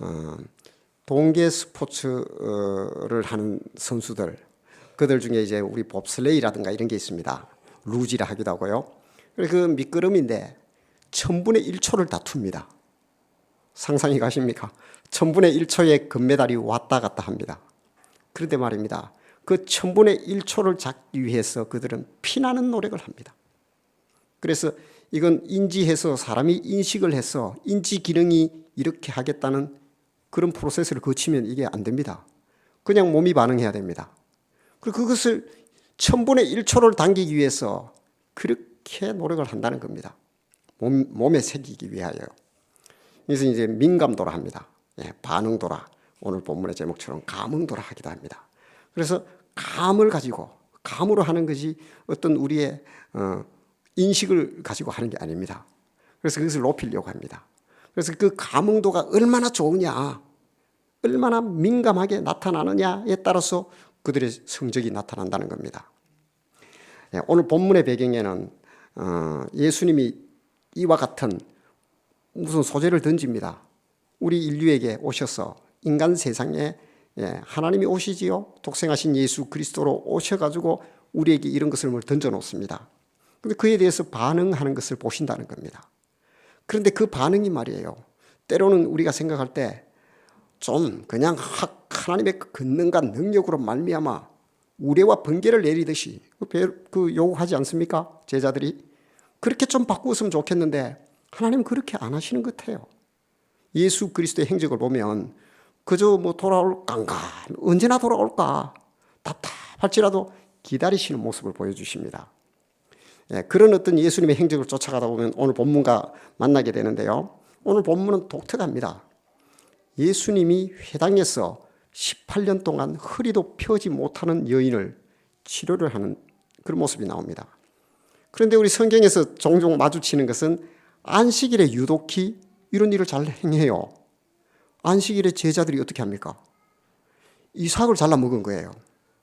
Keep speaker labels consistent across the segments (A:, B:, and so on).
A: 어, 동계 스포츠를 하는 선수들 그들 중에 이제 우리 봅슬레이라든가 이런 게 있습니다. 루지라 하기도 하고요. 그 미끄럼인데 천분의 1초를 다툽니다. 상상이 가십니까? 천분의 1초에 금메달이 왔다 갔다 합니다. 그런데 말입니다. 그 천분의 1초를 잡기 위해서 그들은 피나는 노력을 합니다. 그래서 이건 인지해서 사람이 인식을 해서 인지 기능이 이렇게 하겠다는 그런 프로세스를 거치면 이게 안 됩니다. 그냥 몸이 반응해야 됩니다. 그리고 그것을 천분의 1초를 당기기 위해서 그렇게 노력을 한다는 겁니다. 몸, 몸에 새기기 위하여. 그래서 이제 민감도라 합니다. 예, 반응도라. 오늘 본문의 제목처럼 감흥도라 하기도 합니다. 그래서 감을 가지고 감으로 하는 것이 어떤 우리의 어, 인식을 가지고 하는 게 아닙니다. 그래서 그것을 높이려고 합니다. 그래서 그 감흥도가 얼마나 좋으냐, 얼마나 민감하게 나타나느냐에 따라서 그들의 성적이 나타난다는 겁니다. 예, 오늘 본문의 배경에는 어, 예수님이 이와 같은 무슨 소재를 던집니다. 우리 인류에게 오셔서 인간 세상에 예, 하나님이 오시지요. 독생하신 예수 그리스도로 오셔가지고 우리에게 이런 것을 뭘 던져 놓습니다. 근데 그에 대해서 반응하는 것을 보신다는 겁니다. 그런데 그 반응이 말이에요. 때로는 우리가 생각할 때 좀 그냥 학, 하나님의 그 권능과 능력으로 말미암아 우레와 번개를 내리듯이 그, 배- 그 요구하지 않습니까? 제자들이 그렇게 좀 바꾸었으면 좋겠는데 하나님 그렇게 안 하시는 것 같아요. 예수 그리스도의 행적을 보면 그저 뭐 돌아올 깡가 언제나 돌아올까 답답할지라도 기다리시는 모습을 보여주십니다. 예, 그런 어떤 예수님의 행적을 쫓아가다 보면 오늘 본문과 만나게 되는데요. 오늘 본문은 독특합니다. 예수님이 회당에서 18년 동안 허리도 펴지 못하는 여인을 치료를 하는 그런 모습이 나옵니다. 그런데 우리 성경에서 종종 마주치는 것은 안식일에 유독히 이런 일을 잘 행해요. 안식일에 제자들이 어떻게 합니까? 이삭을 잘라 먹은 거예요.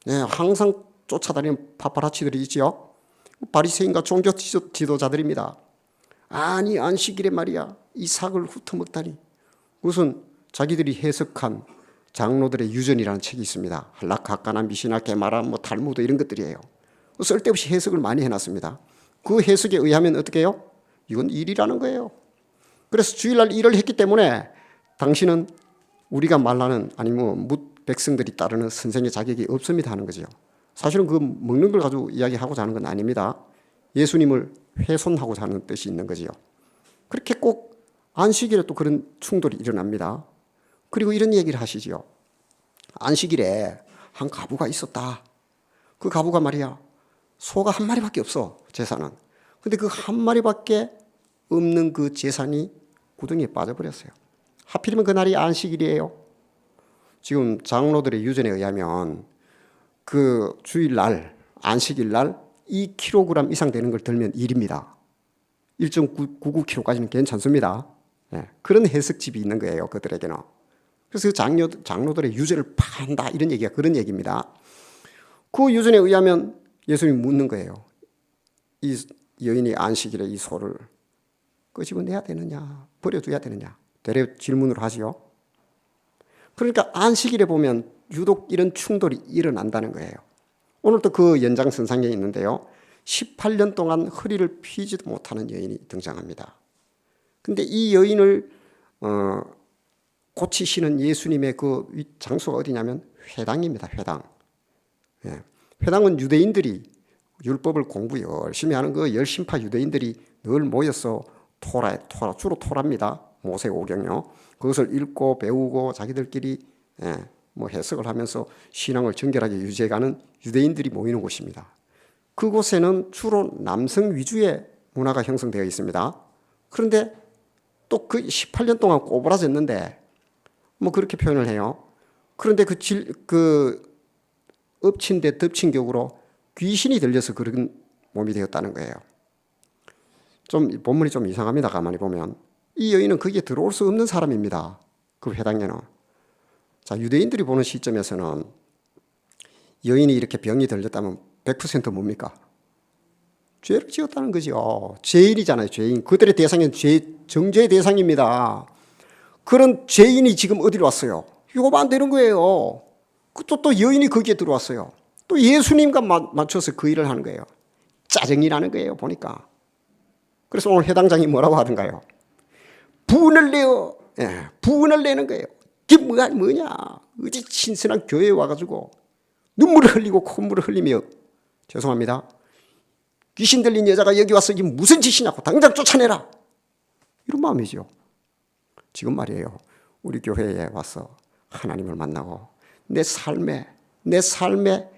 A: 네, 항상 쫓아다니는 파파라치들이 있지요. 바리새인과 종교 지도- 지도자들입니다. 아니 안식일에 말이야 이 삭을 훑어먹다니. 우선 자기들이 해석한 장로들의 유전이라는 책이 있습니다. 할라카카나 미시나 게마라 뭐 탈무드 이런 것들이에요. 쓸데없이 해석을 많이 해놨습니다. 그 해석에 의하면 어떻게 해요? 이건 일이라는 거예요. 그래서 주일날 일을 했기 때문에 당신은 우리가 말하는 아니면 묻 백성들이 따르는 선생의 자격이 없습니다 하는 거죠. 사실은 그 먹는 걸 가지고 이야기하고자 하는 건 아닙니다. 예수님을 훼손하고자 하는 뜻이 있는 거지요. 그렇게 꼭 안식일에 또 그런 충돌이 일어납니다. 그리고 이런 얘기를 하시지요. 안식일에 한 가부가 있었다. 그 가부가 말이야. 소가 한 마리밖에 없어. 재산은. 근데 그 한 마리밖에 없는 그 재산이 구덩이에 빠져버렸어요. 하필이면 그날이 안식일이에요. 지금 장로들의 유전에 의하면 그 주일날 안식일 날 2kg 이상 되는 걸 들면 일입니다. 1.99kg까지는 괜찮습니다. 예, 그런 해석집이 있는 거예요. 그들에게는. 그래서 그 장로, 장로들의 유전을 판다 이런 얘기가 그런 얘기입니다. 그 유전에 의하면 예수님이 묻는 거예요. 이 여인이 안식일에 이 소를 끄집어내야 되느냐 버려둬야 되느냐 되려 질문을 하지요. 그러니까 안식일에 보면 유독 이런 충돌이 일어난다는 거예요. 오늘도 그 연장선상에 있는데요. 18년 동안 허리를 피지도 못하는 여인이 등장합니다. 근데 이 여인을 어, 고치시는 예수님의 그 위- 장소가 어디냐면 회당입니다. 회당. 예. 회당은 유대인들이 율법을 공부 열심히 하는 그 열심파 유대인들이 늘 모여서 토라, 토라 주로 토랍니다. 모세 오경요. 그것을 읽고 배우고 자기들끼리 예, 뭐 해석을 하면서 신앙을 정결하게 유지해가는 유대인들이 모이는 곳입니다. 그곳에는 주로 남성 위주의 문화가 형성되어 있습니다. 그런데 또 그 18년 동안 꼬부라졌는데 뭐 그렇게 표현을 해요. 그런데 그 질, 그 엎친 데 덮친 격으로 귀신이 들려서 그런 몸이 되었다는 거예요. 좀 본문이 좀 이상합니다. 가만히 보면 이 여인은 거기에 들어올 수 없는 사람입니다. 그 회당에는 자 유대인들이 보는 시점에서는 여인이 이렇게 병이 들렸다면 100% 뭡니까? 죄를 지었다는 거죠. 죄인이잖아요. 죄인. 그들의 대상은 죄, 정죄의 대상입니다. 그런 죄인이 지금 어디로 왔어요? 이거 안 되는 거예요. 또, 또 여인이 거기에 들어왔어요. 또 예수님과 마- 맞춰서 그 일을 하는 거예요. 짜증이 나는 거예요, 보니까. 그래서 오늘 해당장이 뭐라고 하던가요? 분을 내어, 예, 분을 내는 거예요. 이게 뭐가 뭐냐? 어디 신선한 교회에 와가지고 눈물을 흘리고 콧물을 흘리며 죄송합니다. 귀신 들린 여자가 여기 와서 이게 무슨 짓이냐고 당장 쫓아내라. 이런 마음이죠. 지금 말이에요. 우리 교회에 와서 하나님을 만나고 내 삶에 내 삶에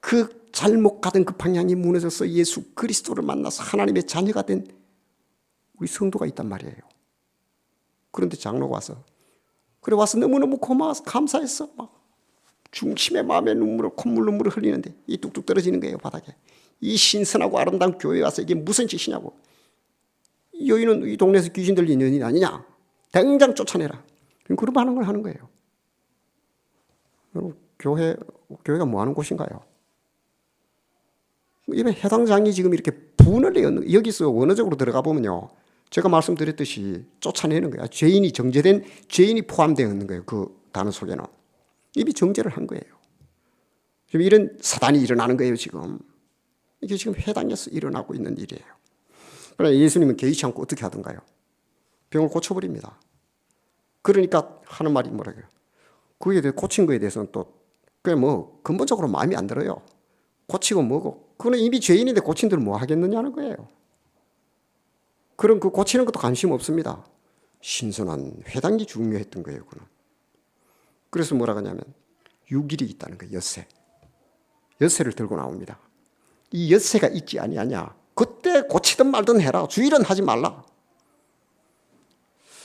A: 그 잘못 가던 그 방향이 무너져서 예수 그리스도를 만나서 하나님의 자녀가 된 우리 성도가 있단 말이에요. 그런데 장로가 와서 그래 와서 너무너무 고마워서 감사했어. 막 중심의 마음에 눈물을 콧물 눈물을 흘리는데 이 뚝뚝 떨어지는 거예요 바닥에. 이 신선하고 아름다운 교회에 와서 이게 무슨 짓이냐고. 이 여인은 이 동네에서 귀신 들린 여인이 아니냐. 당장 쫓아내라. 그런 반응을 하는 거예요. 여러분 교회 교회가 뭐 하는 곳인가요? 이번 해당장이 지금 이렇게 분을 내어 여기서 원어적으로 들어가 보면요. 제가 말씀드렸듯이 쫓아내는 거야. 죄인이 정제된 죄인이 포함되어 있는 거예요. 그 단어 속에는 이미 정제를 한 거예요. 지금 이런 사단이 일어나는 거예요. 지금 이게 지금 해당에서 일어나고 있는 일이에요. 그러나 예수님은 개의치 않고 어떻게 하던가요? 병을 고쳐버립니다. 그러니까 하는 말이 뭐라고요? 그에 대해 고친 거에 대해서는 또 그게 뭐 근본적으로 마음이 안 들어요. 고치고 뭐고 그거는 이미 죄인인데 고친들 뭐 하겠느냐는 거예요. 그런 그 고치는 것도 관심 없습니다. 신선한 회당이 중요했던 거예요. 그는. 그래서 뭐라 하냐면 유길이 있다는 거예요. 엿새. 엿새를 들고 나옵니다. 이 엿새가 있지 아니하냐. 그때 고치든 말든 해라. 주일은 하지 말라.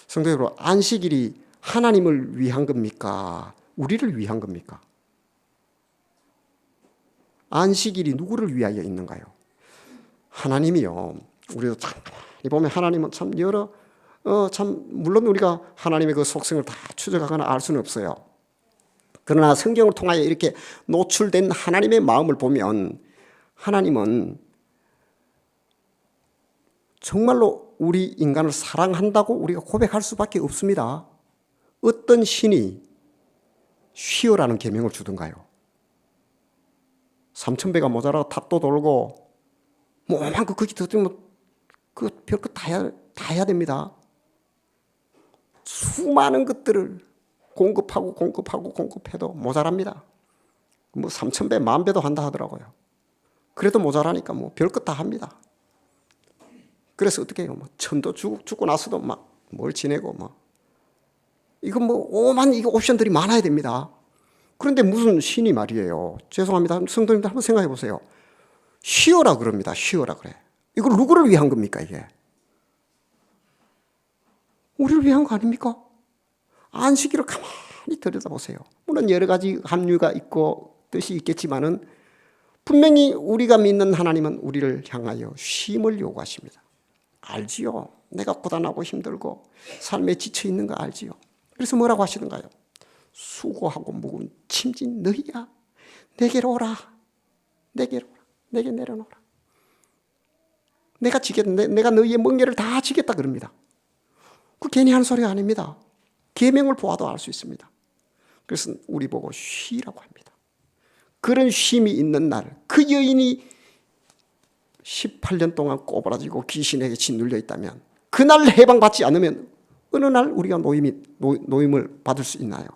A: 성도 여러분, 안식일이 하나님을 위한 겁니까? 우리를 위한 겁니까? 안식일이 누구를 위하여 있는가요? 하나님이요. 우리도 참 이 보면 하나님은 참 여러 어 참 물론 우리가 하나님의 그 속성을 다 추적하거나 알 수는 없어요. 그러나 성경을 통하여 이렇게 노출된 하나님의 마음을 보면 하나님은 정말로 우리 인간을 사랑한다고 우리가 고백할 수밖에 없습니다. 어떤 신이 쉬어라는 계명을 주던가요? 삼천 배가 모자라 탑도 돌고 뭐만 그 거기 더으면 그 별것 다 해야 다 해야 됩니다. 수많은 것들을 공급하고 공급하고 공급해도 모자랍니다. 뭐 삼천 배, 만 배도 한다 하더라고요. 그래도 모자라니까 뭐 별것 다 합니다. 그래서 어떻게 해요? 뭐 천도 죽, 죽고 나서도 막 뭘 지내고 뭐 이거 뭐 오만 이거 옵션들이 많아야 됩니다. 그런데 무슨 신이 말이에요. 죄송합니다. 성도님들 한번 생각해 보세요. 쉬어라 그럽니다. 쉬어라 그래. 이걸 누구를 위한 겁니까 이게? 우리를 위한 거 아닙니까? 안식일을 가만히 들여다보세요. 물론 여러 가지 함유가 있고 뜻이 있겠지만은 분명히 우리가 믿는 하나님은 우리를 향하여 쉼을 요구하십니다. 알지요. 내가 고단하고 힘들고 삶에 지쳐 있는 거 알지요. 그래서 뭐라고 하시는가요? 수고하고 무거운 짐진 너희야. 내게로 오라. 내게로 오라. 내게 내려놓으라. 내가 지겠, 내, 내가 너희의 멍에를 다 지겠다 그럽니다. 그 괜히 하는 소리가 아닙니다. 계명을 보아도 알 수 있습니다. 그래서 우리 보고 쉬라고 합니다. 그런 쉼이 있는 날, 그 여인이 18년 동안 꼬부라지고 귀신에게 짓눌려 있다면 그날 해방받지 않으면 어느 날 우리가 노임이, 노, 노임을 받을 수 있나요?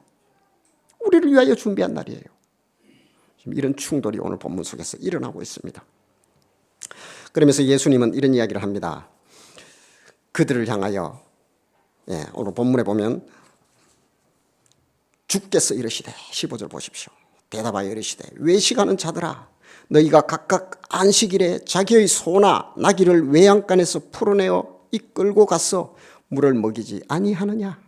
A: 우리를 위하여 준비한 날이에요. 지금 이런 충돌이 오늘 본문 속에서 일어나고 있습니다. 그러면서 예수님은 이런 이야기를 합니다. 그들을 향하여 예, 오늘 본문에 보면 주께서 이르시되 15절 보십시오. 대답하여 이르시되 외식하는 자들아 너희가 각각 안식일에 자기의 소나 나귀를 외양간에서 풀어내어 이끌고 가서 물을 먹이지 아니하느냐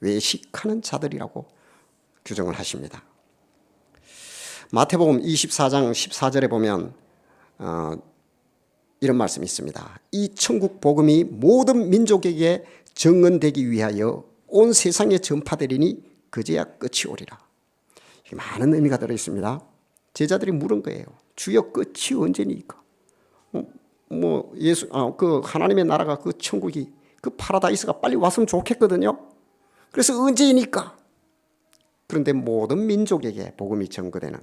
A: 외식하는 자들이라고 규정을 하십니다. 마태복음 24장 14절에 보면 어, 이런 말씀이 있습니다. 이 천국 복음이 모든 민족에게 증언되기 위하여 온 세상에 전파되리니 그제야 끝이 오리라. 많은 의미가 들어 있습니다. 제자들이 물은 거예요. 주여 끝이 언제니까? 어, 뭐 예수 아, 그 하나님의 나라가 그 천국이 그 파라다이스가 빨리 왔으면 좋겠거든요. 그래서 언제이니까? 그런데 모든 민족에게 복음이 전거되는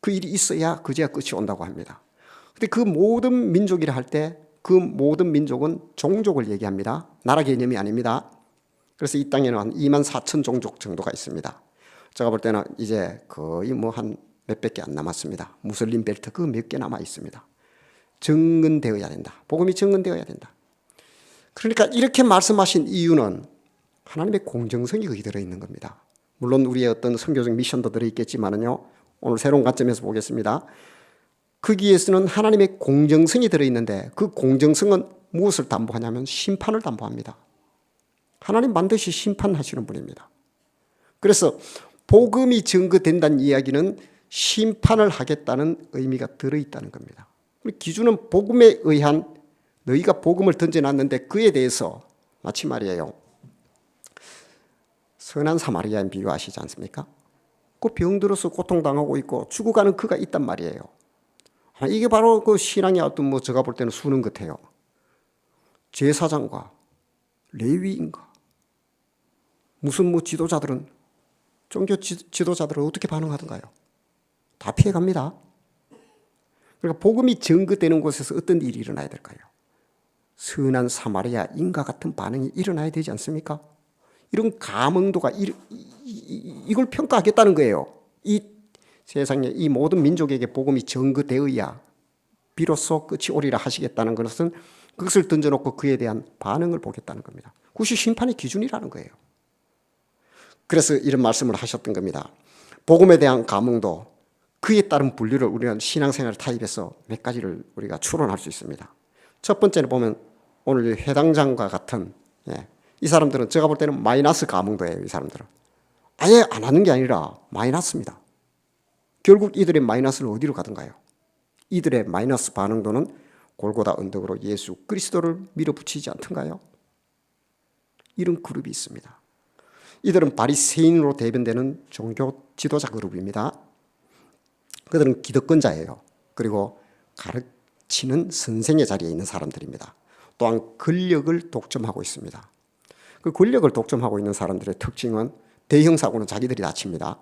A: 그 일이 있어야 그제야 끝이 온다고 합니다. 근데 그 모든 민족이라 할 때 그 모든 민족은 종족을 얘기합니다. 나라 개념이 아닙니다. 그래서 이 땅에는 한 2만 4천 종족 정도가 있습니다. 제가 볼 때는 이제 거의 뭐 한 몇백 개 안 남았습니다. 무슬림 벨트 그 몇 개 남아 있습니다. 정근되어야 된다. 복음이 정근되어야 된다. 그러니까 이렇게 말씀하신 이유는 하나님의 공정성이 거기 들어있는 겁니다. 물론 우리의 어떤 선교적 미션도 들어있겠지만은요. 오늘 새로운 관점에서 보겠습니다. 거기에서는 하나님의 공정성이 들어있는데 그 공정성은 무엇을 담보하냐면 심판을 담보합니다. 하나님 반드시 심판하시는 분입니다. 그래서 복음이 증거된다는 이야기는 심판을 하겠다는 의미가 들어있다는 겁니다. 기준은 복음에 의한 너희가 복음을 던져놨는데 그에 대해서 마치 말이에요. 선한 사마리아인 비유하시지 않습니까? 그 병들어서 고통당하고 있고 죽어가는 그가 있단 말이에요. 아, 이게 바로 그 신앙의 어떤 뭐 제가 볼 때는 수능 같아요. 제사장과 레위인가 무슨 뭐 지도자들은 종교 지, 지도자들은 어떻게 반응하던가요? 다 피해갑니다. 그러니까 복음이 증거되는 곳에서 어떤 일이 일어나야 될까요? 선한 사마리아 인과 같은 반응이 일어나야 되지 않습니까? 이런 감흥도가 이, 이, 이 걸 평가하겠다는 거예요. 이 세상에 이 모든 민족에게 복음이 증거되어야 비로소 끝이 오리라 하시겠다는 것은 그것을 던져놓고 그에 대한 반응을 보겠다는 겁니다. 그것이 심판의 기준이라는 거예요. 그래서 이런 말씀을 하셨던 겁니다. 복음에 대한 감흥도 그에 따른 분류를 우리가 신앙생활 타입에서 몇 가지를 우리가 추론할 수 있습니다. 첫 번째는 보면 오늘 회당장과 같은 예, 이 사람들은 제가 볼 때는 마이너스 감흥도예요. 이 사람들은 아예 안 하는 게 아니라 마이너스입니다. 결국 이들의 마이너스는 어디로 가던가요? 이들의 마이너스 반응도는 골고다 언덕으로 예수 그리스도를 밀어붙이지 않던가요? 이런 그룹이 있습니다. 이들은 바리새인으로 대변되는 종교 지도자 그룹입니다. 그들은 기득권자예요. 그리고 가르치는 선생의 자리에 있는 사람들입니다. 또한 권력을 독점하고 있습니다. 그 권력을 독점하고 있는 사람들의 특징은 대형 사고는 자기들이 다칩니다.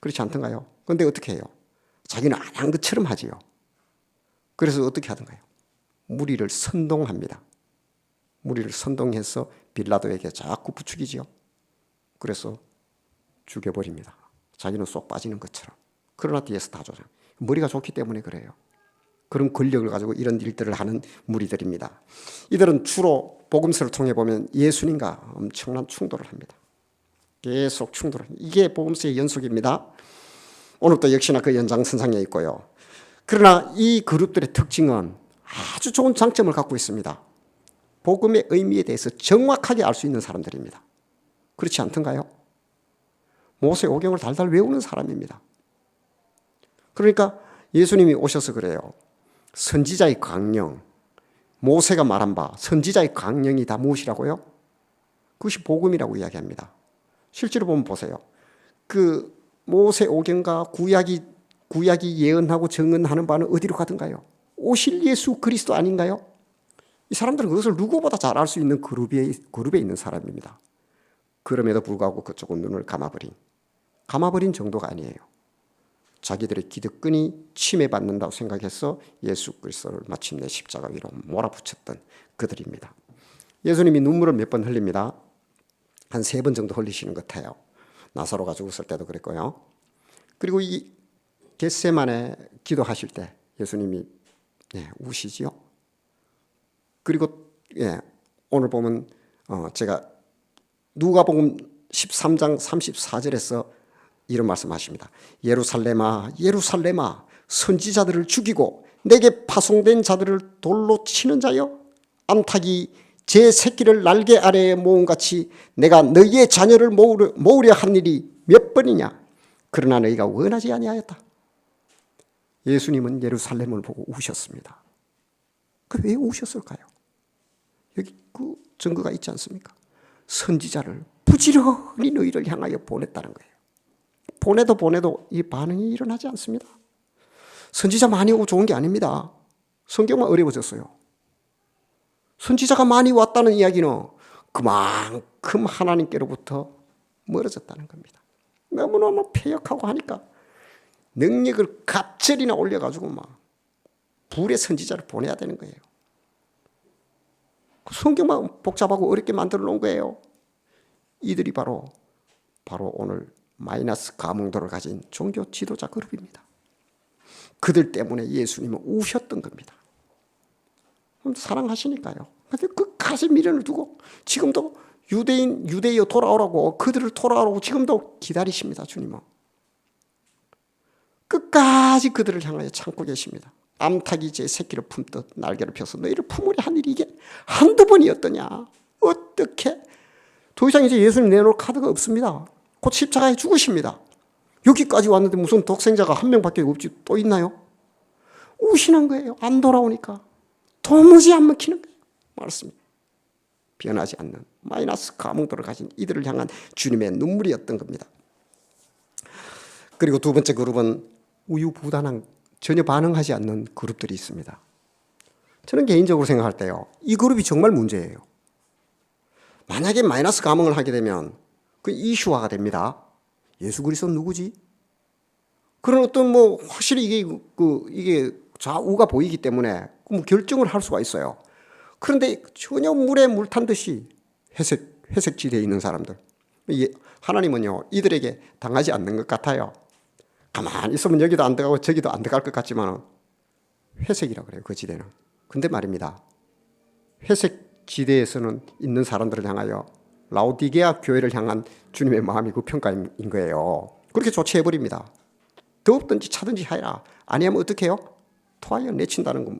A: 그렇지 않던가요? 그런데 어떻게 해요? 자기는 안 한 것처럼 하지요. 그래서 어떻게 하던가요? 무리를 선동합니다. 무리를 선동해서 빌라도에게 자꾸 부추기지요. 그래서 죽여버립니다. 자기는 쏙 빠지는 것처럼. 그러나 뒤에서 다 조장. 머리가 좋기 때문에 그래요. 그런 권력을 가지고 이런 일들을 하는 무리들입니다. 이들은 주로 복음서를 통해 보면 예수님과 엄청난 충돌을 합니다. 계속 충돌. 이게 복음서의 연속입니다. 오늘도 역시나 그 연장선상에 있고요. 그러나 이 그룹들의 특징은 아주 좋은 장점을 갖고 있습니다. 복음의 의미에 대해서 정확하게 알 수 있는 사람들입니다. 그렇지 않던가요? 모세 오경을 달달 외우는 사람입니다. 그러니까 예수님이 오셔서 그래요. 선지자의 강령, 모세가 말한 바 선지자의 강령이 다 무엇이라고요? 그것이 복음이라고 이야기합니다. 실제로 보면 보세요. 그 모세 오경과 구약이 구약이 예언하고 증언하는 바는 어디로 가던가요? 오실 예수 그리스도 아닌가요? 이 사람들은 그것을 누구보다 잘 알 수 있는 그룹에 그룹에 있는 사람입니다. 그럼에도 불구하고 그쪽은 눈을 감아버린 감아버린 정도가 아니에요. 자기들의 기득권이 침해받는다고 생각해서 예수 그리스도를 마침내 십자가 위로 몰아붙였던 그들입니다. 예수님이 눈물을 몇 번 흘립니다. 한 세 번 정도 흘리시는 것 같아요. 나사로가 죽었을 때도 그랬고요. 그리고 이 겟세만에 기도하실 때 예수님이 예, 우시지요. 그리고 예, 오늘 보면 어, 제가 누가복음 13장 34절에서 이런 말씀하십니다. 예루살렘아 예루살렘아 선지자들을 죽이고 내게 파송된 자들을 돌로 치는 자여 암탉이 제 새끼를 날개 아래에 모은 같이 내가 너희의 자녀를 모으려, 모으려 한 일이 몇 번이냐 그러나 너희가 원하지 아니하였다. 예수님은 예루살렘을 보고 우셨습니다. 그 왜 우셨을까요? 여기 그 증거가 있지 않습니까? 선지자를 부지런히 너희를 향하여 보냈다는 거예요. 보내도 보내도 이 반응이 일어나지 않습니다. 선지자 많이 오고 좋은 게 아닙니다. 성경만 어려워졌어요. 선지자가 많이 왔다는 이야기는 그만큼 하나님께로부터 멀어졌다는 겁니다. 너무너무 폐역하고 하니까 능력을 갑절이나 올려가지고 막 불의 선지자를 보내야 되는 거예요. 그 성경만 복잡하고 어렵게 만들어 놓은 거예요. 이들이 바로 바로 오늘 마이너스 감흥도를 가진 종교 지도자 그룹입니다. 그들 때문에 예수님은 우셨던 겁니다. 사랑하시니까요. 근데 끝까지 미련을 두고 지금도 유대인 유대여 돌아오라고 그들을 돌아오라고 지금도 기다리십니다. 주님은 끝까지 그들을 향하여 참고 계십니다. 암탉이 제 새끼를 품듯 날개를 펴서 너희를 품으려 한 일이 이게 한두 번이었더냐? 어떻게? 더 이상 이제 예수님 내놓을 카드가 없습니다. 곧 십자가에 죽으십니다. 여기까지 왔는데 무슨 독생자가 한 명밖에 없지 또 있나요? 우신한 거예요. 안 돌아오니까. 도무지 안 먹히는 거예요. 말씀. 변하지 않는 마이너스 감흥도를 가진 이들을 향한 주님의 눈물이었던 겁니다. 그리고 두 번째 그룹은 우유부단한 전혀 반응하지 않는 그룹들이 있습니다. 저는 개인적으로 생각할 때요. 이 그룹이 정말 문제예요. 만약에 마이너스 감흥을 하게 되면 그 이슈화가 됩니다. 예수 그리스도 누구지? 그런 어떤 뭐 확실히 이게 그 이게 좌우가 보이기 때문에 뭐 결정을 할 수가 있어요. 그런데 전혀 물에 물 탄 듯이 회색 회색 지대에 있는 사람들. 하나님은요 이들에게 당하지 않는 것 같아요. 가만히 있으면 여기도 안 들어가고 저기도 안 들어갈 것 같지만 회색이라 그래요 그 지대는. 근데 말입니다. 회색 지대에서는 있는 사람들을 향하여 라오디게아 교회를 향한 주님의 마음이 그 평가인 거예요. 그렇게 조치해 버립니다. 더없든지 차든지 하라. 아니하면 어떻게 해요? 토하여 내친다는 거.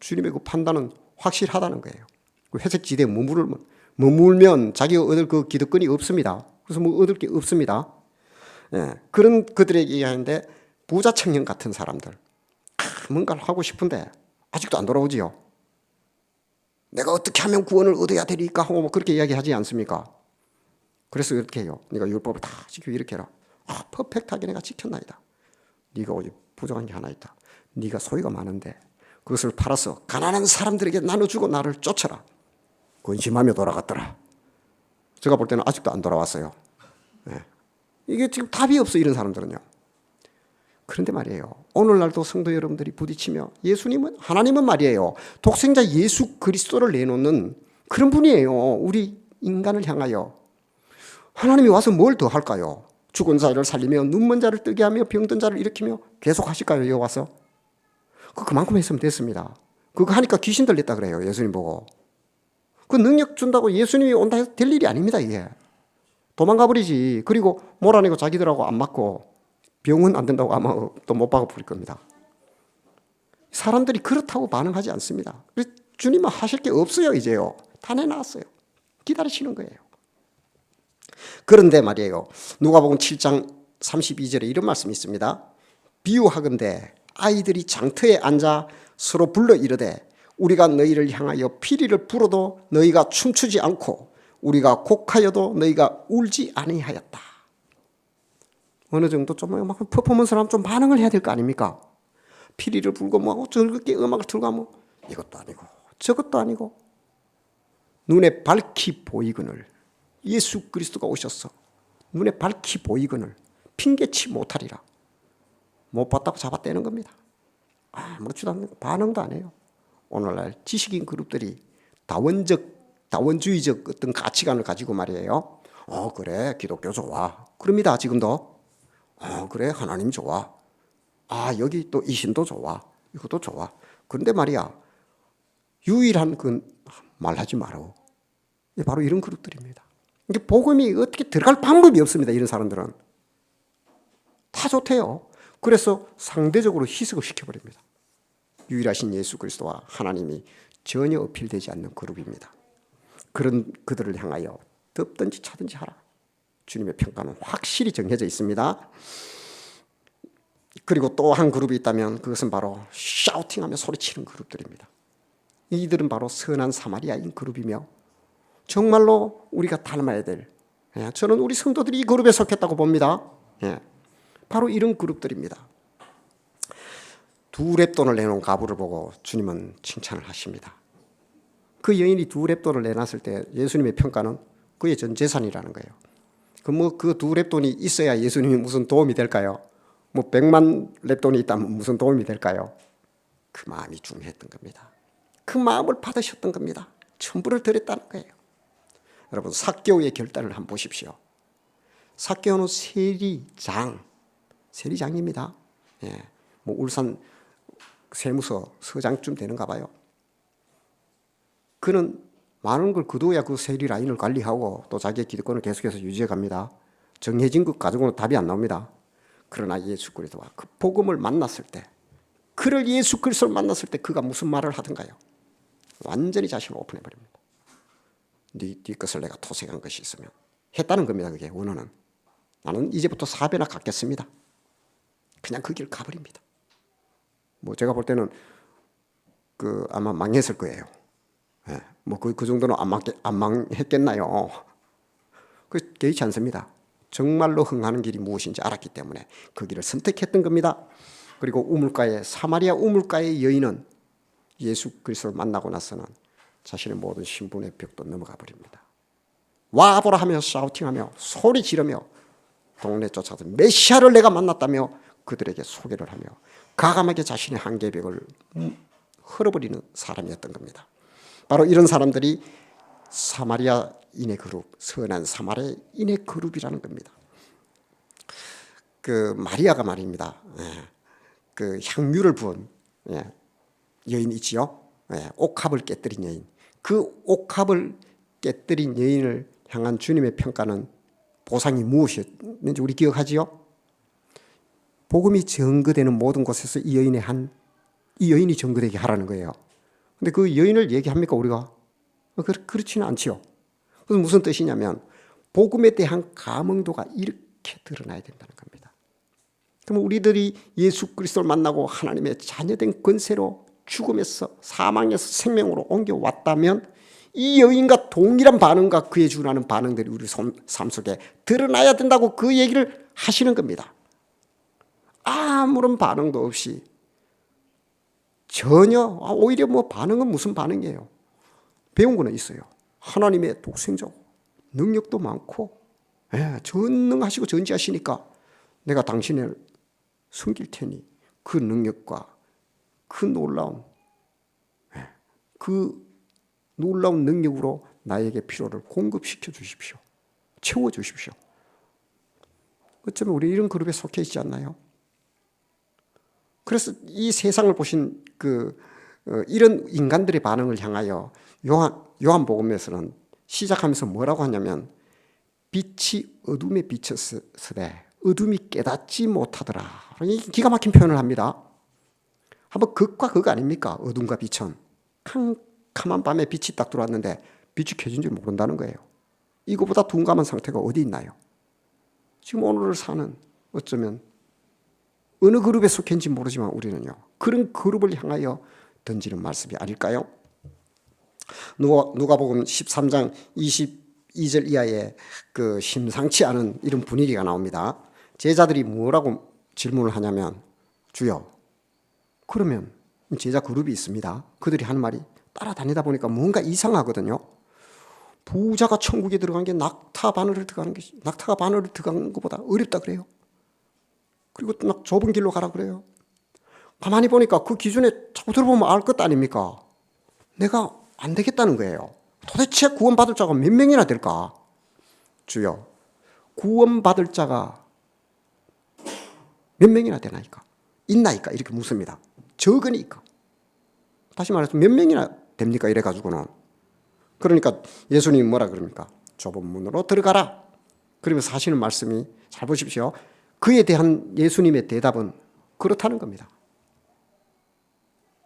A: 주님의 그 판단은 확실하다는 거예요. 그 회색 지대에 머무르면 머물면 자기가 얻을 그 기득권이 없습니다. 그래서 뭐 얻을 게 없습니다. 예, 그런 그들에게 얘기하는데 부자 청년 같은 사람들 아, 뭔가를 하고 싶은데 아직도 안 돌아오지요. 내가 어떻게 하면 구원을 얻어야 되니까 하고 뭐 그렇게 이야기하지 않습니까? 그래서 이렇게 해요. 네가 율법을 다 지키고 이렇게 해라. 아, 퍼펙트하게 내가 지켰나이다. 네가 오직 부족한 게 하나 있다. 네가 소유가 많은데 그것을 팔아서 가난한 사람들에게 나눠주고 나를 쫓아라. 근심하며 돌아갔더라. 제가 볼 때는 아직도 안 돌아왔어요. 네. 이게 지금 답이 없어 이런 사람들은요. 그런데 말이에요. 오늘날도 성도 여러분들이 부딪히며 예수님은 하나님은 말이에요. 독생자 예수 그리스도를 내놓는 그런 분이에요. 우리 인간을 향하여 하나님이 와서 뭘 더 할까요? 죽은 자를 살리며 눈먼 자를 뜨게 하며 병든 자를 일으키며 계속 하실까요? 여기 와서 그 그만큼 했으면 됐습니다. 그거 하니까 귀신 들렸다 그래요. 예수님 보고 그 능력 준다고 예수님이 온다 해서 될 일이 아닙니다. 이게 도망가 버리지. 그리고 몰아내고 자기들하고 안 맞고 병은 안 된다고 아마 또 못 박아 버릴 겁니다. 사람들이 그렇다고 반응하지 않습니다. 주님은 하실 게 없어요, 이제요. 다 내놨어요. 기다리시는 거예요. 그런데 말이에요. 누가복음 7장 32절에 이런 말씀이 있습니다. 비유하건대 아이들이 장터에 앉아 서로 불러 이르되 우리가 너희를 향하여 피리를 불어도 너희가 춤추지 않고 우리가 곡하여도 너희가 울지 아니하였다. 어느 정도 좀막 퍼포먼스를 하면 좀 반응을 해야 될 거 아닙니까? 피리를 불고 뭐 즐겁게 음악을 틀고 하면 이것도 아니고 저것도 아니고 눈에 밝히 보이거늘 예수 그리스도가 오셔서 눈에 밝히 보이거늘 핑계치 못하리라. 못 봤다고 잡아떼는 겁니다. 아무렇지도 않는 반응도 안 해요. 오늘날 지식인 그룹들이 다원적, 다원주의적 어떤 가치관을 가지고 말이에요. 어, 그래, 기독교 좋아. 그럽니다, 지금도. 어, 그래, 하나님 좋아. 아, 여기 또 이신도 좋아. 이것도 좋아. 그런데 말이야, 유일한 그 말하지 마라. 바로 이런 그룹들입니다. 이게 복음이 어떻게 들어갈 방법이 없습니다. 이런 사람들은 다 좋대요. 그래서 상대적으로 희석을 시켜버립니다. 유일하신 예수 그리스도와 하나님이 전혀 어필되지 않는 그룹입니다. 그런 그들을 향하여 덥든지 차든지 하라. 주님의 평가는 확실히 정해져 있습니다. 그리고 또 한 그룹이 있다면 그것은 바로 샤우팅하며 소리치는 그룹들입니다. 이들은 바로 선한 사마리아인 그룹이며 정말로 우리가 닮아야 될 예, 저는 우리 성도들이 이 그룹에 속했다고 봅니다. 예, 바로 이런 그룹들입니다. 두 랩돈을 내놓은 가부를 보고 주님은 칭찬을 하십니다. 그 여인이 두 랩돈을 내놨을 때 예수님의 평가는 그의 전 재산이라는 거예요. 그뭐그 두 랩돈이 있어야 예수님이 무슨 도움이 될까요? 뭐 백만 랩돈이 있다면 무슨 도움이 될까요? 그 마음이 중요했던 겁니다. 그 마음을 받으셨던 겁니다. 전부를 드렸다는 거예요. 여러분 사개오의 결단을 한번 보십시오. 사개오는 세리 장, 세리장입니다. 예, 뭐 울산 세무서 서장쯤 되는가 봐요. 그는 많은 걸 그도야 그 세리 라인을 관리하고 또 자기의 기득권을 계속해서 유지해 갑니다. 정해진 것 가지고는 답이 안 나옵니다. 그러나 예수 그리스도와 그 복음을 만났을 때 그를 예수 그리스도를 만났을 때 그가 무슨 말을 하던가요? 완전히 자신을 오픈해 버립니다. 네, 네 것을 내가 토색한 것이 있으면 했다는 겁니다. 그게 원어는 나는 이제부터 사배나 갚겠습니다. 그냥 그 길 가버립니다. 뭐 제가 볼 때는 그 아마 망했을 거예요. 예, 뭐그 그 정도는 안, 망, 안 망했겠나요? 그 개의치 않습니다. 정말로 흥하는 길이 무엇인지 알았기 때문에 그 길을 선택했던 겁니다. 그리고 우물가에 사마리아 우물가의 여인은 예수 그리스도를 만나고 나서는 자신의 모든 신분의 벽도 넘어가 버립니다. 와보라 하며 샤우팅하며 소리 지르며 동네 쫓아서 메시아를 내가 만났다며 그들에게 소개를 하며 가감하게 자신의 한계의 벽을 헐어버리는 사람이었던 겁니다. 바로 이런 사람들이 사마리아 인의 그룹, 선한 사마리아 인의 그룹이라는 겁니다. 그 마리아가 말입니다. 예. 그 향유를 부은 예. 여인 있지요. 예. 옥합을 깨뜨린 여인. 그 옥합을 깨뜨린 여인을 향한 주님의 평가는 보상이 무엇이었는지 우리 기억하지요? 복음이 증거되는 모든 곳에서 이 여인의 한, 이 여인이 증거되게 하라는 거예요. 근데 그 여인을 얘기합니까, 우리가? 그, 그렇지는 않지요. 그래서 무슨 뜻이냐면, 복음에 대한 감흥도가 이렇게 드러나야 된다는 겁니다. 그럼 우리들이 예수 그리스도를 만나고 하나님의 자녀된 권세로 죽음에서 사망에서 생명으로 옮겨왔다면 이 여인과 동일한 반응과 그에 준하는 반응들이 우리 삶 속에 드러나야 된다고 그 얘기를 하시는 겁니다. 아무런 반응도 없이 전혀 아, 오히려 뭐 반응은 무슨 반응이에요? 배운 거는 있어요. 하나님의 독생자고 능력도 많고 예, 전능하시고 전지하시니까 내가 당신을 숨길 테니 그 능력과 그 놀라운 예, 그 놀라운 능력으로 나에게 필요를 공급시켜 주십시오. 채워 주십시오. 어쩌면 우리 이런 그룹에 속해 있지 않나요? 그래서 이 세상을 보신 그 어, 이런 인간들의 반응을 향하여 요한 요한복음에서는 시작하면서 뭐라고 하냐면 빛이 어둠에 비쳤으되 어둠이 깨닫지 못하더라. 이 기가 막힌 표현을 합니다. 한번 극과 극 아닙니까? 어둠과 빛은 캄캄한 밤에 빛이 딱 들어왔는데 빛이 켜진 줄 모른다는 거예요. 이거보다 둔감한 상태가 어디 있나요? 지금 오늘을 사는 어쩌면 어느 그룹에 속했는지 모르지만 우리는요. 그런 그룹을 향하여 던지는 말씀이 아닐까요? 누가 누가복음 13장 22절 이하에 그 심상치 않은 이런 분위기가 나옵니다. 제자들이 뭐라고 질문을 하냐면 주여 그러면 제자 그룹이 있습니다. 그들이 하는 말이 따라다니다 보니까 뭔가 이상하거든요. 부자가 천국에 들어간 게 낙타 바늘을 들어가는 게 낙타가 바늘을 들어가는 것보다 어렵다 그래요. 그리고 또 막 좁은 길로 가라 그래요. 가만히 보니까 그 기준에 자꾸 들어보면 알 것 아닙니까? 내가 안 되겠다는 거예요. 도대체 구원받을 자가 몇 명이나 될까? 주여, 구원받을 자가 몇 명이나 되나이까? 있나이까? 이렇게 묻습니다. 적으니까. 다시 말해서 몇 명이나 됩니까? 이래가지고는. 그러니까 예수님이 뭐라 그럽니까? 좁은 문으로 들어가라. 그러면서 하시는 말씀이 잘 보십시오. 그에 대한 예수님의 대답은 그렇다는 겁니다.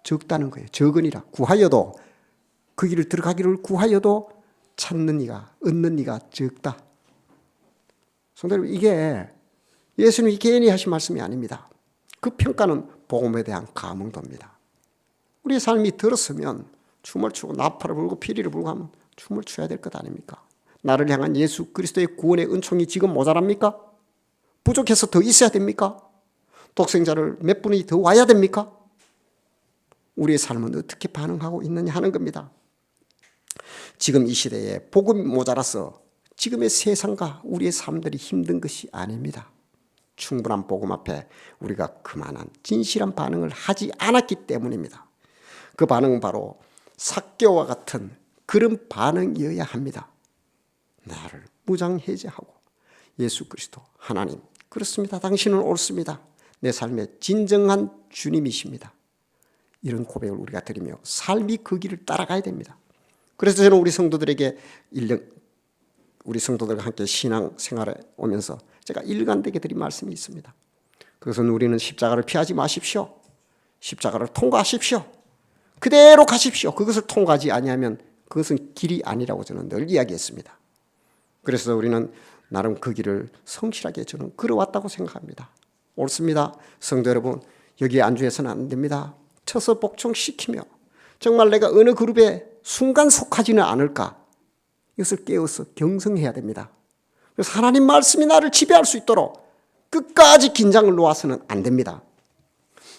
A: 적다는 거예요. 적으니라. 구하여도 그 길을 들어가기를 구하여도 찾는 이가 얻는 이가 적다. 성도 여러분 이게 예수님이 개인이 하신 말씀이 아닙니다. 그 평가는 복음에 대한 감흥도입니다. 우리 삶이 들었으면 춤을 추고 나팔을 불고 피리를 불고 하면 춤을 춰야 될 것 아닙니까? 나를 향한 예수 그리스도의 구원의 은총이 지금 모자랍니까? 부족해서 더 있어야 됩니까? 독생자를 몇 분이 더 와야 됩니까? 우리의 삶은 어떻게 반응하고 있느냐 하는 겁니다. 지금 이 시대에 복음이 모자라서 지금의 세상과 우리의 삶들이 힘든 것이 아닙니다. 충분한 복음 앞에 우리가 그만한 진실한 반응을 하지 않았기 때문입니다. 그 반응은 바로 사개와 같은 그런 반응이어야 합니다. 나를 무장해제하고 예수 그리스도 하나님 그렇습니다. 당신은 옳습니다. 내 삶의 진정한 주님이십니다. 이런 고백을 우리가 드리며 삶이 그 길을 따라가야 됩니다. 그래서 저는 우리 성도들에게 일년 우리 성도들과 함께 신앙 생활에 오면서 제가 일관되게 드린 말씀이 있습니다. 그것은 우리는 십자가를 피하지 마십시오. 십자가를 통과하십시오. 그대로 가십시오. 그것을 통과하지 아니하면 그것은 길이 아니라고 저는 늘 이야기했습니다. 그래서 우리는 나름 그 길을 성실하게 저는 걸어왔다고 생각합니다. 옳습니다. 성도 여러분, 여기에 안주해서는 안 됩니다. 쳐서 복종시키며 정말 내가 어느 그룹에 순간 속하지는 않을까 이것을 깨워서 경성해야 됩니다. 그래서 하나님 말씀이 나를 지배할 수 있도록 끝까지 긴장을 놓아서는 안 됩니다.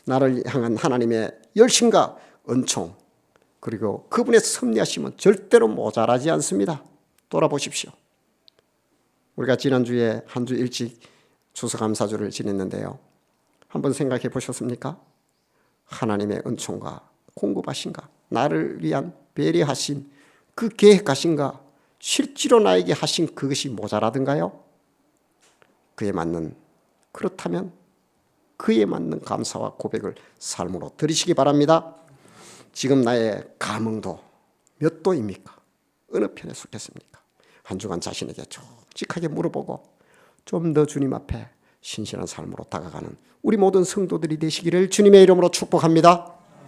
A: 나를 향한 하나님의 열심과 은총 그리고 그분의 섭리하심은 절대로 모자라지 않습니다. 돌아보십시오. 우리가 지난주에 한 주 일찍 추수감사주를 지냈는데요. 한번 생각해 보셨습니까? 하나님의 은총과 공급하신가 나를 위한 배려하신 그 계획하신가 실제로 나에게 하신 그것이 모자라든가요? 그에 맞는 그렇다면 그에 맞는 감사와 고백을 삶으로 들으시기 바랍니다. 지금 나의 감흥도 몇 도입니까? 어느 편에 속했습니까? 한 주간 자신에게 솔직하게 물어보고 좀 더 주님 앞에 신실한 삶으로 다가가는 우리 모든 성도들이 되시기를 주님의 이름으로 축복합니다.